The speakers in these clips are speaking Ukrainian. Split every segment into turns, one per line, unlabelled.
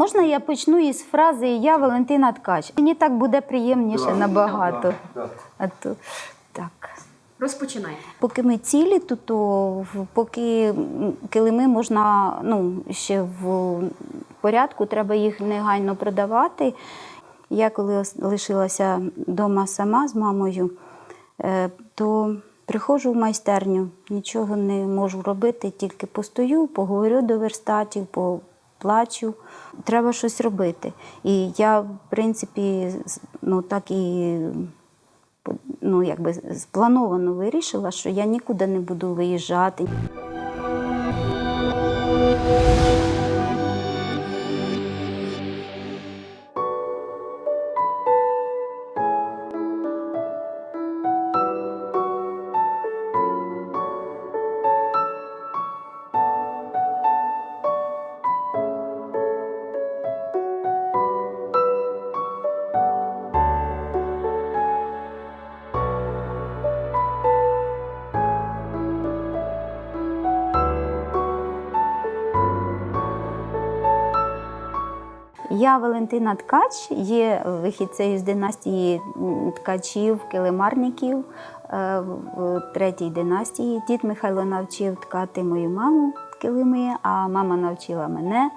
Можна я почну із фрази Я Валентина Ткач. Мені так буде приємніше
Да.
набагато.
Да, да.
А то так.
Розпочинайте.
Поки ми цілі, то, то поки килими можна ну, ще в порядку, треба їх негайно продавати. Я коли лишилася вдома сама з мамою, е, то приходжу в майстерню, нічого не можу робити, тільки постою, поговорю до верстатів, поплачу. Треба щось робити. І я, в принципі, ну, так і ну, якби сплановано вирішила, що я нікуди не буду виїжджати. Я Валентина Ткач, є вихідцею з династії ткачів, килимарників е, в третій династії. Дід Михайло навчив ткати мою маму килими, а мама навчила мене.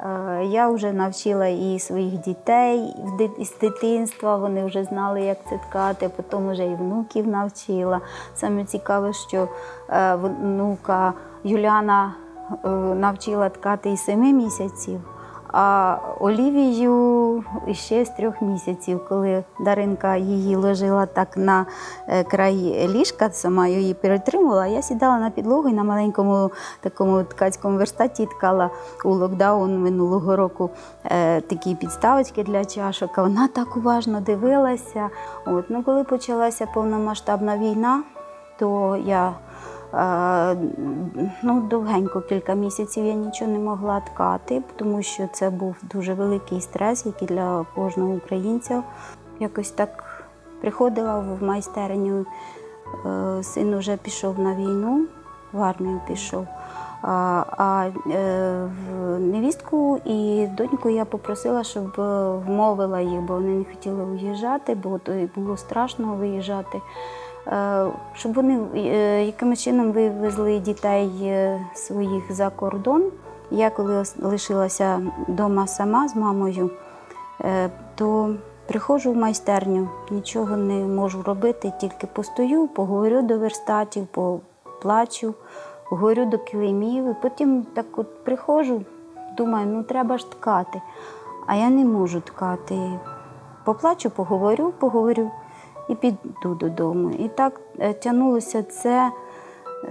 Е, Я вже навчила і своїх дітей з дитинства, вони вже знали, як це ткати, потім вже і внуків навчила. Саме цікаве, що е, внука Юляна навчила ткати і семи місяців. А Олівію ще з трьох місяців, коли Даринка її ложила так на е, край ліжка, сама її перетримувала, я сідала на підлогу і на маленькому такому ткацькому верстаті ткала у локдаун минулого року е, такі підставочки для чашок. А вона так уважно дивилася. От. Ну, коли почалася повномасштабна війна, то я Ну, довгенько кілька місяців я нічого не могла ткати, тому що це був дуже великий стрес, який для кожного українця. Якось так приходила в майстерню. е, Син вже пішов на війну, в армію пішов. А, а е, невістку і доньку я попросила, щоб вмовила їх, бо вони не хотіли уїжджати, бо то було страшно виїжджати. Е, Щоб вони е, якимось чином вивезли дітей своїх за кордон. Я коли лишилася вдома сама з мамою, то приходжу в майстерню, нічого не можу робити, тільки постою, поговорю до верстатів, поплачу, говорю до килимів. І потім так от приходжу, думаю, ну треба ж ткати. А я не можу ткати. Поплачу, поговорю, поговорю і піду додому. І так е, тягнулося це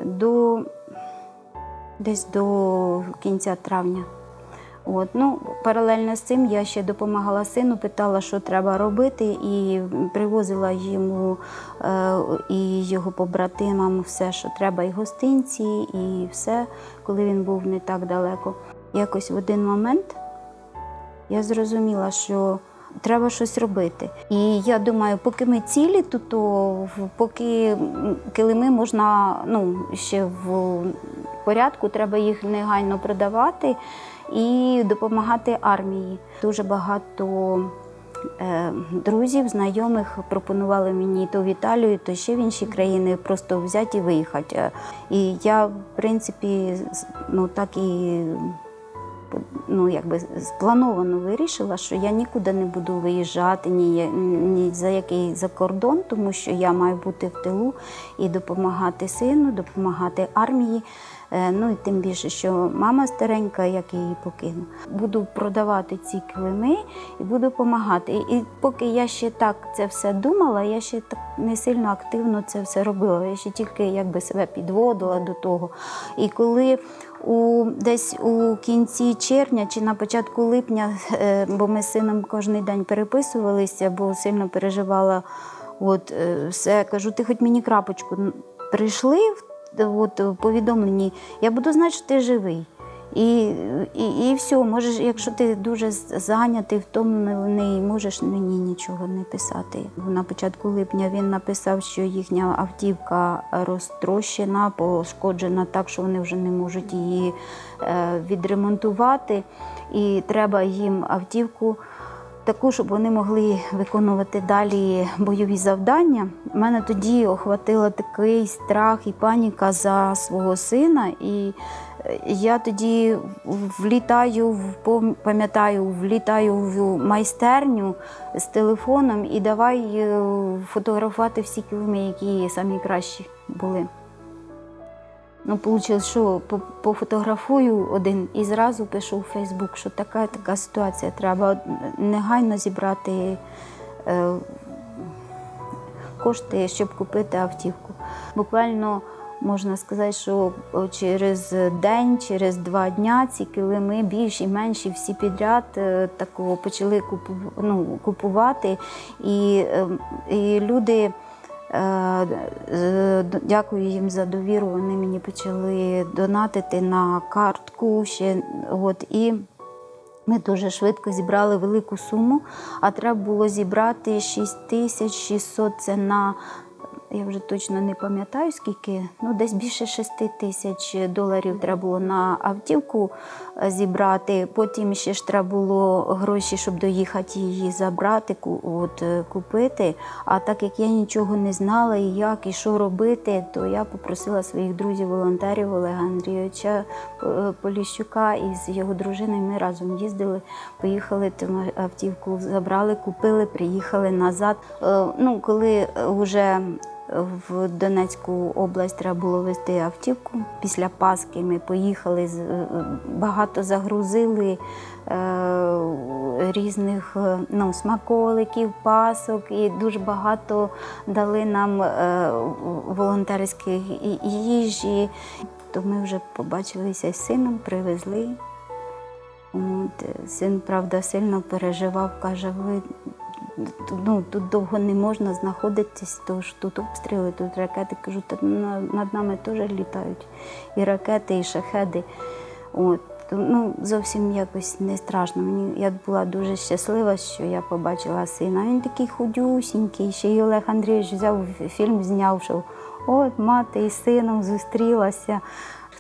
до десь до кінця травня. От, ну, паралельно з цим я ще допомагала сину, питала, що треба робити, і привозила йому е, і його побратимам все, що треба, і гостинці, і все, коли він був не так далеко. Якось в один момент я зрозуміла, що треба щось робити. І я думаю, поки ми цілі, то, то поки килими можна ну, ще в порядку, треба їх негайно продавати і допомагати армії. Дуже багато е, друзів, знайомих пропонували мені то в Італію, то ще в інші країни просто взяти і виїхати. Е, І я, в принципі, ну так і ну, якби сплановано вирішила, що я нікуди не буду виїжджати ні, ні за який за кордон, тому що я маю бути в тилу і допомагати сину, допомагати армії. Е, Ну і тим більше, що мама старенька, як я її покину. Буду продавати ці килими і буду допомагати. І, поки я ще так це все думала, я ще так не сильно активно це все робила. Я ще тільки якби себе підводила до того. І коли у десь у кінці червня чи на початку липня, е, бо ми з сином кожен день переписувалися, бо сильно переживала. От е, все кажу, ти хоч мені крапочку прийшли от, в повідомленні, я буду знати, що ти живий. І, і, і все, можеш, якщо ти дуже зайнятий, втомлений, можеш мені нічого не писати. На початку липня він написав, що їхня автівка розтрощена, пошкоджена так, що вони вже не можуть її е, відремонтувати. І треба їм автівку таку, щоб вони могли виконувати далі бойові завдання. У мене тоді охватило такий страх і паніка за свого сина. І я тоді влітаю, пам'ятаю, влітаю в майстерню з телефоном і давай е, фотографувати всі килими, які самі кращі були. Ну, вийшло, що пофотографую один і зразу пишу у Фейсбук, що така така ситуація. Треба негайно зібрати е, кошти, щоб купити автівку. Буквально можна сказати, що через день, через два дня ці килими більші, менші, всі підряд е, такого почали ну, купувати. І, е, і люди. Е, Дякую їм за довіру. Вони мені почали донатити на картку ще. От, і ми дуже швидко зібрали велику суму, а треба було зібрати 6600 це на. Я вже точно не пам'ятаю скільки, ну десь більше 6 тисяч доларів треба було на автівку е, зібрати. Потім ще ж треба було гроші, щоб доїхати її забрати, от, е, купити. А так як я нічого не знала, і як, і що робити, то я попросила своїх друзів-волонтерів Олега Андрійовича е, Поліщука і з його дружиною. Ми разом їздили, поїхали автівку, забрали, купили, приїхали назад. Ну, коли вже в Донецьку область треба було вести автівку. Після Пасхи ми поїхали, е, багато загрузили е, різних е, ну, смаколиків, пасок, і дуже багато дали нам волонтерських їжі. То ми вже побачилися з сином, привезли. От, син, правда, сильно переживав, каже, ви ну, тут довго не можна знаходитись, тому що тут обстріли, тут ракети. Кажу, та над нами теж літають і ракети, і шахеди. От. Ну, зовсім якось не страшно. Мені я була дуже щаслива, що я побачила сина. Він такий худюсінький. Ще й Олег Андрійович взяв фільм, зняв, що от мати із сином зустрілася.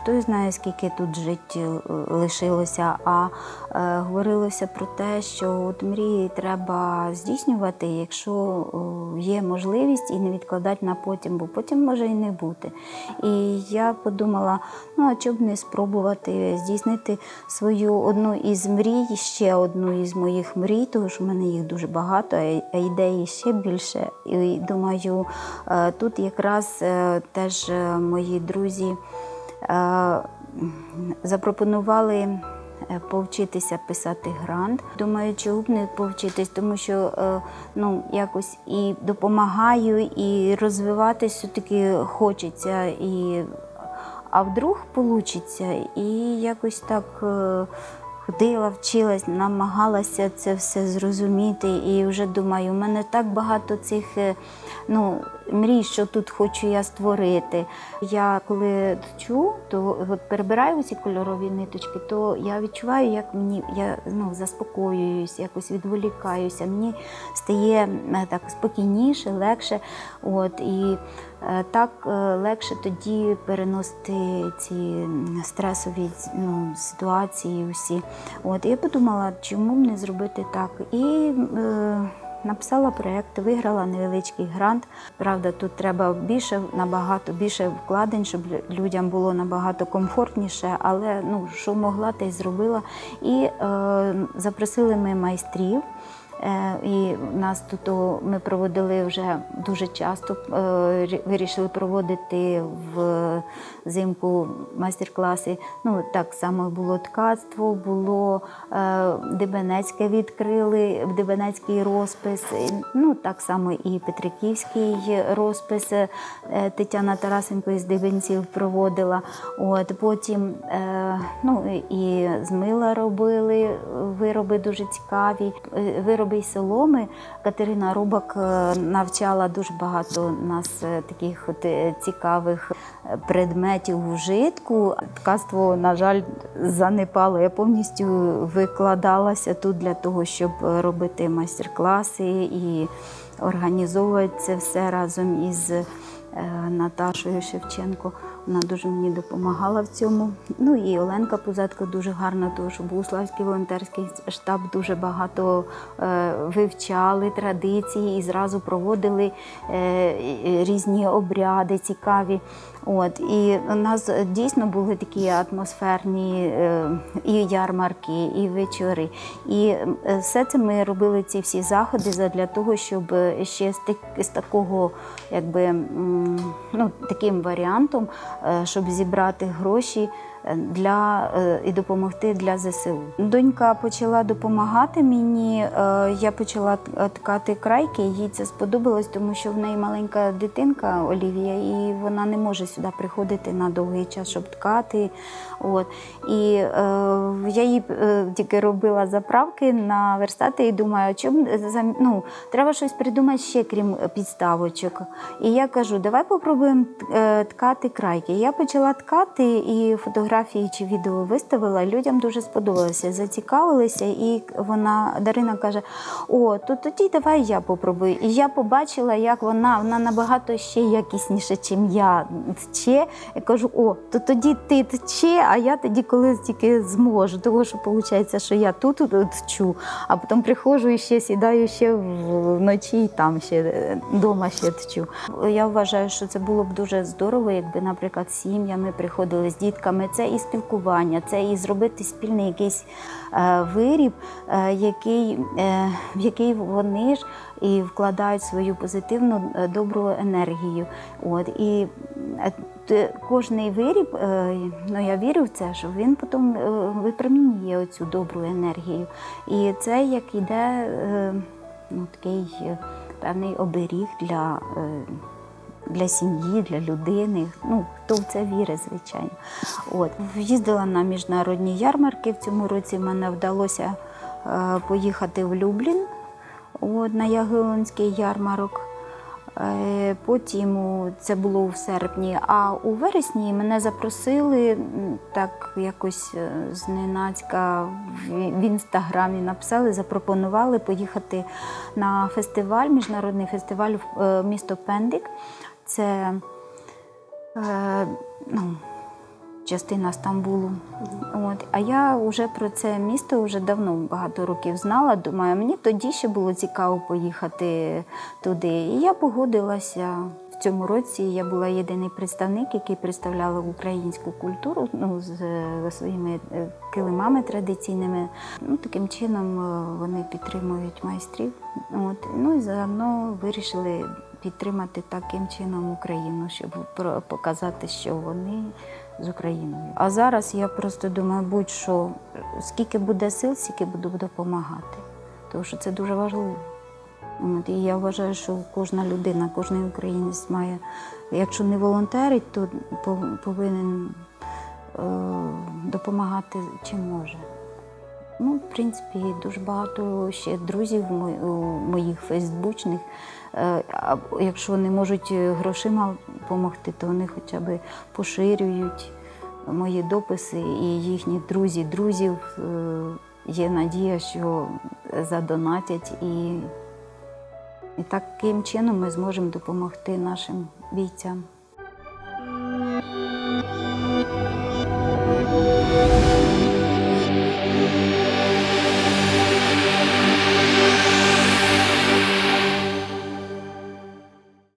Хто знає, скільки тут життя лишилося, а е, говорилося про те, що от мрії треба здійснювати, якщо є можливість, і не відкладати на потім, бо потім може і не бути. І я подумала, ну а чому б не спробувати здійснити свою одну із мрій, ще одну із моїх мрій, тому що в мене їх дуже багато, а ідей ще більше. І думаю, е, тут якраз е, теж е, мої друзі е, запропонували е, повчитися писати грант. Думаю, чому б не повчитись, тому що е, ну, якось і допомагаю, і розвиватись все-таки хочеться. І, а вдруг вийде, і якось так. Ходила, вчилась, намагалася це все зрозуміти, і вже думаю, у мене так багато цих е, ну, мрій, що тут хочу я створити. Я коли чу, то от перебираю ці кольорові ниточки, то я відчуваю, як мені я ну, заспокоююсь, якось відволікаюся. Мені стає е, так спокійніше, легше. От, і так е, легше тоді переносити ці стресові ну, ситуації усі. От, я подумала, чому б не зробити так. І е, написала проєкт, виграла невеличкий грант. Правда, тут треба більше, набагато більше вкладень, щоб людям було набагато комфортніше, але ну, що могла, те й зробила. І е, запросили ми майстрів. Е, І нас тут ми проводили вже дуже часто, е, вирішили проводити в зимку майстер-класи. Ну, так само було ткацтво, було е, Дебенецьке відкрили, Дебенецький розпис, ну так само і Петриківський розпис Тетяна Тарасенко із Дебенців проводила. От, потім ну, і з мила робили вироби дуже цікаві. Вироби із соломи. Катерина Рубак е, навчала дуже багато нас е, таких е, цікавих предметів вжитку. Ткацтво, на жаль, занепало. Я повністю викладалася тут для того, щоб робити майстер-класи і організовувати це все разом із Наташою Шевченко. Вона дуже мені допомагала в цьому. Ну і Оленка Пузатко дуже гарна, тому що Богуславський волонтерський штаб дуже багато е, вивчали традиції і зразу проводили е, різні обряди цікаві. От і у нас дійсно були такі атмосферні е, і ярмарки, і вечори. І е, все це ми робили ці всі заходи для того, щоб е, ще з, такого, якби ну, таким варіантом, щоб зібрати гроші для е, і допомогти для ЗСУ. Донька почала допомагати мені. е, Я почала ткати крайки. Їй це сподобалось, тому що в неї маленька дитинка Олівія, і вона не може сюди приходити на довгий час, щоб ткати. От. І е, я їй е, тільки робила заправки на верстати і думаю, зам- ну, треба щось придумати ще, крім підставочок. І я кажу, давай попробуємо ткати крайки. Я почала ткати і фотографії чи відео виставила. Людям дуже сподобалося, зацікавилися. І вона Дарина каже: О, то тоді давай я попробую. І я побачила, як вона, вона набагато ще якісніше, чим я тче. Я кажу, о, то тоді ти тче, а я тоді колись тільки зможу. Тому що виходить, що я тут, тут тчу, а потім приходжу і ще сідаю ще вночі і там ще вдома ще тчу. Я вважаю, що це було б дуже здорово, якби, наприклад, сім'ями приходили з дітками. Це і спілкування, це і зробити спільний якийсь е, виріб, е, який, е, в який вони ж і вкладають свою позитивну добру енергію. От і кожний виріб, ну я вірю в це, що він потім випромінює оцю добру енергію. І це як іде ну, такий певний оберіг для. Для сім'ї, для людини, ну хто в це вірить, звичайно. От їздила на міжнародні ярмарки. В цьому році мене вдалося е, поїхати в Люблін от, на Ягелонський ярмарок. Е, Потім це було в серпні, а у вересні мене запросили так якось е, зненацька в інстаграмі написали, запропонували поїхати на фестиваль, міжнародний фестиваль в місто Пендик. Це е, ну, частина Стамбулу. От. А я вже про це місто вже давно багато років знала. Думаю, мені тоді ще було цікаво поїхати туди. І я погодилася. В цьому році я була єдиний представник, який представляла українську культуру ну, з е, своїми е, килимами традиційними. Ну, таким чином е, вони підтримують майстрів. От. Ну і заодно вирішили підтримати таким чином Україну, щоб показати, що вони з Україною. А зараз я просто думаю, будь-що, скільки буде сил, стільки буду допомагати. Тому що це дуже важливо. От, і я вважаю, що кожна людина, кожен українець має, якщо не волонтерить, то повинен е, допомагати чим може. Ну, в принципі, дуже багато ще друзів моїх фейсбучних. Е, Якщо не можуть грошима допомогти, то вони хоча б поширюють мої дописи і їхні друзі, друзів. Е, Є надія, що задонатять, і, і таким чином ми зможемо допомогти нашим бійцям.